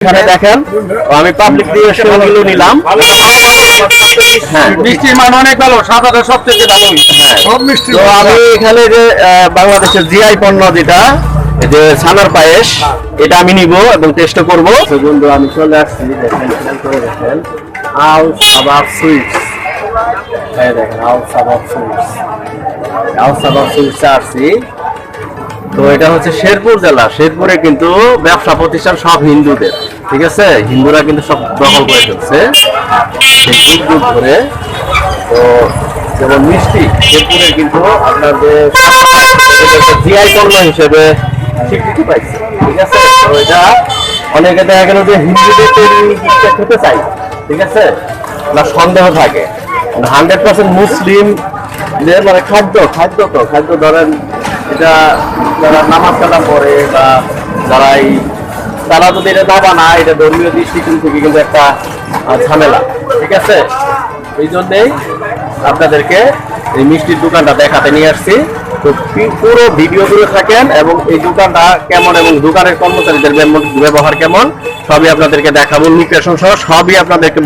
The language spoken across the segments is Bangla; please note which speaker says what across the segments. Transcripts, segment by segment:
Speaker 1: এখানে দেখেন আমি পাবলিক রিয়েকশনগুলো নিলাম। হ্যাঁ।
Speaker 2: মিষ্টির মান অনেক ভালো সাদাটা সবচেয়ে ভালো।
Speaker 1: হ্যাঁ।
Speaker 2: সব মিষ্টি
Speaker 1: তো আমি এখানে যে বাংলাদেশের জিআই পণ্য যেটা যে ছানার পায়েস এটা আমি নিব এবং টেস্ট করব। বন্ধু আমি চলে আসছি দেখেন করে দেখেন। আল সাবাব সুইটস। এই দেখেন আল সাবাব সুইটস। আল সাবাব সুইটস আসছি। তো এটা হচ্ছে শেরপুর জেলা। শেরপুরে কিন্তু ব্যবসা প্রতিষ্ঠান সব হিন্দুদের। ঠিক আছে? হিন্দুরা কিন্তু সব দখল করে ফেলছে। যুগ যুগ ধরে। তো যেমন মিষ্টি শেরপুরে কিন্তু আপনার যে জিআই পণ্য হিসেবে স্বীকৃতি পাইছে, ঠিক আছে? তো এটা অনেকে দেখা গেল যে হিন্দুদের খেতে চাই ঠিক আছে? না সন্দেহ থাকে। হান্ড্রেড পার্সেন্ট মুসলিম মানে খাদ্য খাদ্য তো, খাদ্য ধরেন এটা যারা নামাজ কালাম পড়ে বা যারা এই তারা যদি এটা দাবা না, এটা ধর্মীয় দৃষ্টিকোণ থেকে কিন্তু একটা ঝামেলা, ঠিক আছে? এই জন্যেই আপনাদেরকে এই মিষ্টির দোকানটা দেখাতে নিয়ে আসছি। তো পুরো ভিডিও জুড়ে থাকেন এবং এই দোকানটা কেমন এবং দোকানের কর্মচারীদের ব্যব- ব্যবহার কেমন, সবই আপনাদেরকে দেখাবো। লোকেশন সহ সবই আপনাদেরকে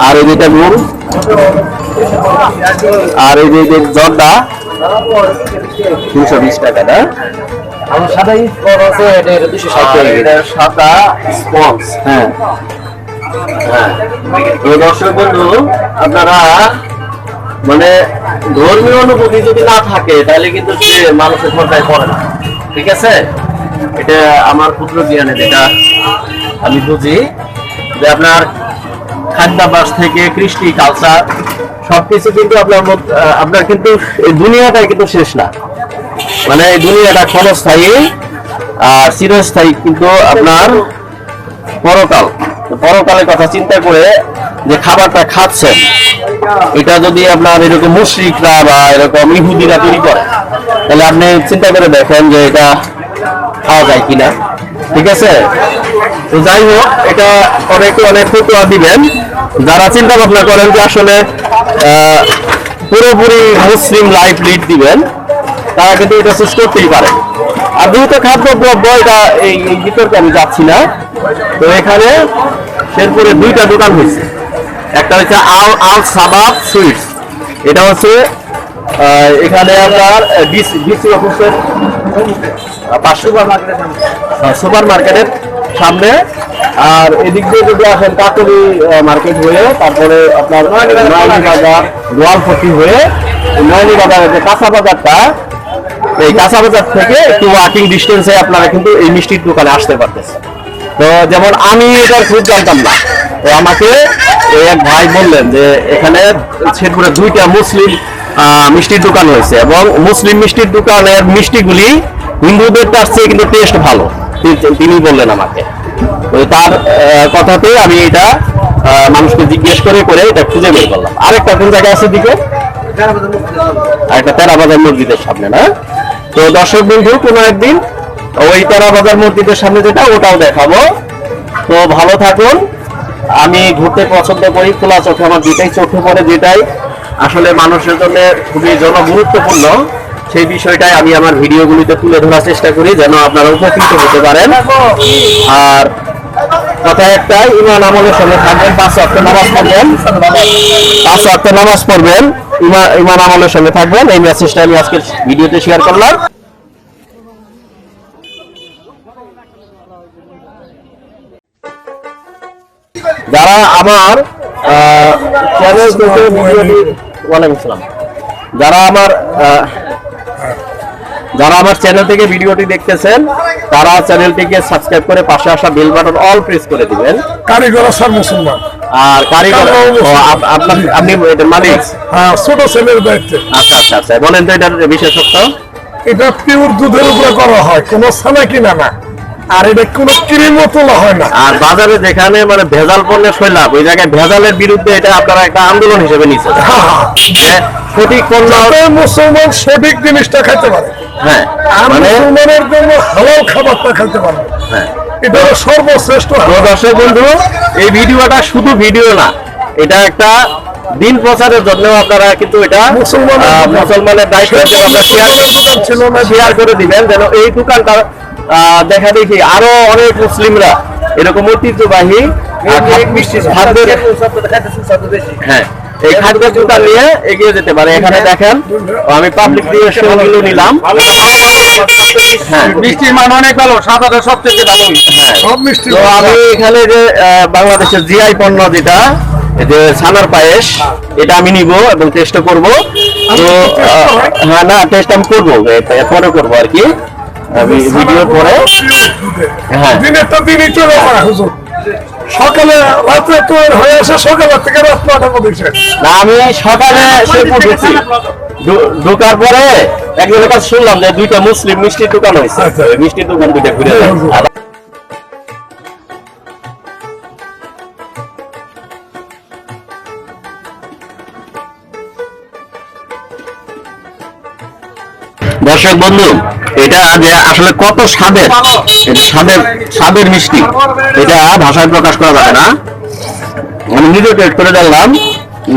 Speaker 1: আর এই যেটা গুড় আর এই যে জর্দা দুশো বিশ টাকা, না?
Speaker 2: আমার সাদাই আছে এটা এটা দুশো ষাট
Speaker 1: আর এটা সাদা স্পঞ্জ হ্যাঁ। হ্যাঁ। তো দর্শক বন্ধু আপনারা মানে ধর্মীয় অনুভূতি যদি না থাকে তাহলে কিন্তু সে মানুষের পর্দায় পড়ে না। ঠিক আছে? এটা আমার ক্ষুদ্র জ্ঞানে যেটা আমি বুঝি যে আপনার খাদ্যাভ্যাস থেকে কৃষ্টি কালচার সবকিছু কিন্তু আপনার মধ্যে- আপনার কিন্তু দুনিয়াটাই কিন্তু শেষ না। মানে এই দুনিয়াটা ক্ষণস্থায়ী, আর চিরস্থায়ী কিন্তু আপনার পরকাল। পরকালের কথা চিন্তা করে যে খাবারটা খাচ্ছেন, এটা যদি আপনার এরকম মুশ্রিকরা বা এরকম ইহুদিরা তৈরি করে, তাহলে আপনি চিন্তা করে দেখেন যে এটা খাওয়া যায় কিনা। ঠিক আছে? তো যাই হোক, এটা অনেকে অনেক ফটোয়া দিবেন। যারা চিন্তা ভাবনা করেন যে আসলে পুরোপুরি মুসলিম লাইফ লিড দিবেন তারা কিন্তু এটা চুজ করতেই পারে। আর যেহেতু খাদ্য দ্রব্য এটা এই এই বিতর্কে আমি যাচ্ছি না। তো এখানে শেরপুরে দুইটা দোকান হয়েছে। একটা হচ্ছে আল আল সাবাব সুইটস। এটা হচ্ছে এখানে আপনার ডিসি ডিসি অফিসের সুপার মার্কেটের সুপার মার্কেটের সামনে। আর এদিক দিয়ে যদি আসেন কাকলি মার্কেট হয়ে তারপরে আপনার নয়নি বাজার গোয়ালপট্টি হয়ে নয়নি বাজারের যে কাঁচা বাজারটা এই কাঁচা বাজার থেকে একটু ওয়াকিং ডিস্টেন্সে আপনারা কিন্তু এই মিষ্টির দোকানে আসতে পারতেছেন। তো যেমন আমি এটার খুব জানতাম না। তো আমাকে এক ভাই বললেন যে এখানে শেরপুরে দুইটা মুসলিম মিষ্টির দোকান হয়েছে এবং মুসলিম মিষ্টির দোকানের মিষ্টিগুলি হিন্দুদের তার চেয়ে কিন্তু টেস্ট ভালো। তিনি বললেন আমাকে। তার কথাতে আমি এটা মানুষকে জিজ্ঞেস করে করে এটা খুঁজে বের করলাম। আরেকটা কোন জায়গায় আছে দিকে? আর একটা তেরা বাজার মসজিদের সামনে, না? তো দর্শক বন্ধু, কোনো একদিন ওই তেরা বাজার মসজিদের সামনে যেটা, ওটাও দেখাবো। তো ভালো থাকুন। আমি ঘুরতে পছন্দ করি, খোলা চোখে আমার যেটাই চোখে পড়ে, যেটাই। আসলে মানুষের জন্য খুবই জনগুরুত্বপূর্ণ সেই বিষয়টাই আমি আমার ভিডিওগুলিতে তুলে ধরার চেষ্টা করি, যেন আপনারা উপকৃত হতে পারেন। আর কথা একটাই, ইমান আমলের সঙ্গে থাকবেন, পাঁচ ওয়াক্ত নামাজ পড়বেন। পাঁচ ওয়াক্ত নামাজ পড়বেন। ইমান আমলের সঙ্গে থাকবেন। এই মেসেজটা আমি আজকের ভিডিওতে শেয়ার করলাম। যারা আমার যারা আমার যারা আমার চ্যানেল থেকে ভিডিওটি দেখতেছেন, তারা চ্যানেলটিকে সাবস্ক্রাইব করে পাশে আসা বেল বাটন অল প্রেস করে দিবেন।
Speaker 2: কারিগর মুসলমান
Speaker 1: আর কারিগর আপনার আপনি এটার মালিক?
Speaker 2: হ্যাঁ ছোট ছেলের দায়িত্বে
Speaker 1: আচ্ছা আচ্ছা আচ্ছা। বলেন তো এটার বিশেষত্ব।
Speaker 2: এটা পিওর দুধের উপরে করা হয় কোনো ছানা কিনা না। আর এটা কোনো ক্রিমও তোলা হয় না।
Speaker 1: আর বাজারে যেখানে মানে ভেজাল পণ্যের শৈলাভ ওই জায়গায় ভেজালের বিরুদ্ধে এটা আপনারা একটা আন্দোলন হিসেবে নিচ্ছে
Speaker 2: হ্যাঁ, হ্যাঁ।
Speaker 1: সঠিক পণ্য
Speaker 2: মুসলমান সঠিক জিনিসটা খাইতে পারে।
Speaker 1: হ্যাঁ
Speaker 2: আর
Speaker 1: মানে
Speaker 2: মুসলমানের জন্য হালাল খাবারটা খাইতে পারে।
Speaker 1: হ্যাঁ।
Speaker 2: এটা হলো সর্বশ্রেষ্ঠ
Speaker 1: দর্শক বন্ধু এই ভিডিওটা শুধু ভিডিও না এটা একটা দিন প্রচারের জন্য আপনারা কিন্তু এটা
Speaker 2: মুসলমানের
Speaker 1: দায়িত্ব শেয়ার করে দিবেন যেন এই দোকানটা আহ, দেখা দেখি আরও অনেক মুসলিমরা এরকম ঐতিহ্যবাহী হ্যাঁ। এই জুতা নিয়ে এগিয়ে যেতে পারে। এখানে দেখেন আমি পাবলিক রিয়েকশনগুলো নিলাম। হ্যাঁ।
Speaker 3: মিষ্টির মান অনেক ভালো সাদাটা সবচেয়ে ভালো
Speaker 1: হ্যাঁ।
Speaker 2: সব মিষ্টি
Speaker 1: তো আমি এখানে যে বাংলাদেশের জিআই পণ্য যেটা যে ছানার পায়েস এটা আমি নিব এবং টেস্ট করব। তো হ্যাঁ না টেস্ট আমি করব। পরে করব আর কি। আমি ভিডিও পরে। হ্যাঁ।
Speaker 2: দিনেরটা দিনই চলে হুজুর। সকালে রাত্রে তৈরি হয়ে আসে সকালের থেকে রাত নটা পর্যন্ত
Speaker 1: না আমি সকালে সে ঢুকছি ঢোকার পরে একজনের কাছে শুনলাম যে দুইটা মুসলিম মিষ্টির দোকান হয়েছে।
Speaker 2: আচ্ছা।
Speaker 1: মিষ্টির দোকান দুইটা ঘুরে দর্শক বন্ধু, এটা যে আসলে কত স্বাদের, এটা স্বাদের স্বাদের মিষ্টি, এটা ভাষায় প্রকাশ করা যাবে না। আমি নিজে টেস্ট করে দেখলাম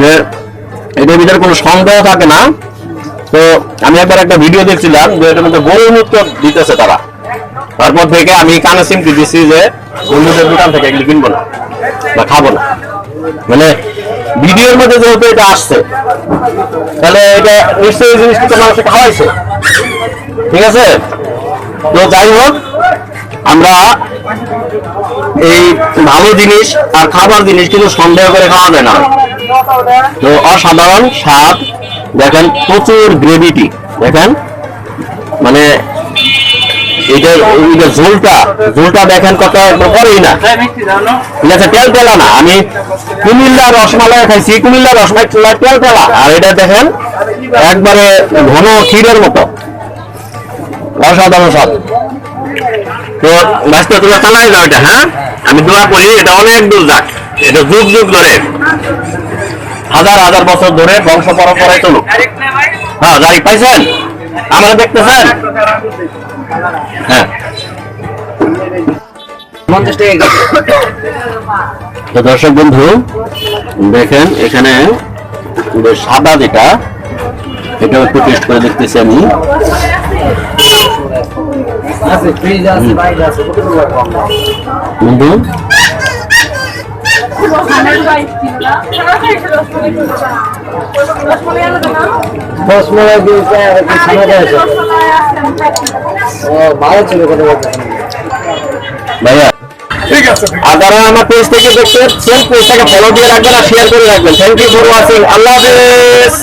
Speaker 1: যে এটার ভিতরে কোনো সন্দেহ থাকে না। তো আমি একবার একটা ভিডিও দেখছিলাম যে এটার মধ্যে গরু মুক্ত দিতেছে তারা। তারপর থেকে আমি কানে সিমটি দিচ্ছি যে বন্ধুদের দোকান থেকে এগুলি কিনবো না বা খাব না। মানে ভিডিওর মধ্যে যেহেতু এটা আসছে, তাহলে এটা নিশ্চয়ই জিনিসটা তো মানুষকে খাওয়াইছে। ঠিক আছে? তো যাই হোক, আমরা এই ভালো জিনিস আর খাবার জিনিস কিন্তু সন্দেহ করে খাওয়া যায় না। তো অসাধারণ স্বাদ, দেখেন প্রচুর গ্রেভিটি দেখেন? মানে এটা এটা ঝোলটা ঝোলটা দেখেন কত পরেই না। ঠিক আছে, তেল তেলা না, আমি কুমিল্লা রসমালাই খাইছি, কুমিল্লা রসমালাই তেল তেলা। আর এটা দেখেন, একবারে ঘন ক্ষীরের মতো। অসাধারণ স্বাদ। তো বাস্তব তোমরা চালাই যাও এটা হ্যাঁ? আমি দোয়া করি, এটা অনেক দূর যাক। এটা যুগ যুগ ধরে, হাজার হাজার বছর ধরে বংশ পরম্পরায় চলুক। হ্যাঁ গাড়ি পাইছেন? আমরা দেখতেছেন? হ্যাঁ। তো দর্শক বন্ধু দেখেন এখানে সাদা যেটা এটা একটু টেস্ট করে দেখতেছি আমি। বন্ধু ভাইয়া
Speaker 2: ঠিক আছে ঠিক আছে।
Speaker 1: আর যারা আমার পেজ থেকে দেখছেন পেজটাকে ফলো দিয়ে রাখবেন আর শেয়ার করে রাখবেন। থ্যাংক ইউ ফর ওয়াচিং আল্লাহ হাফেজ।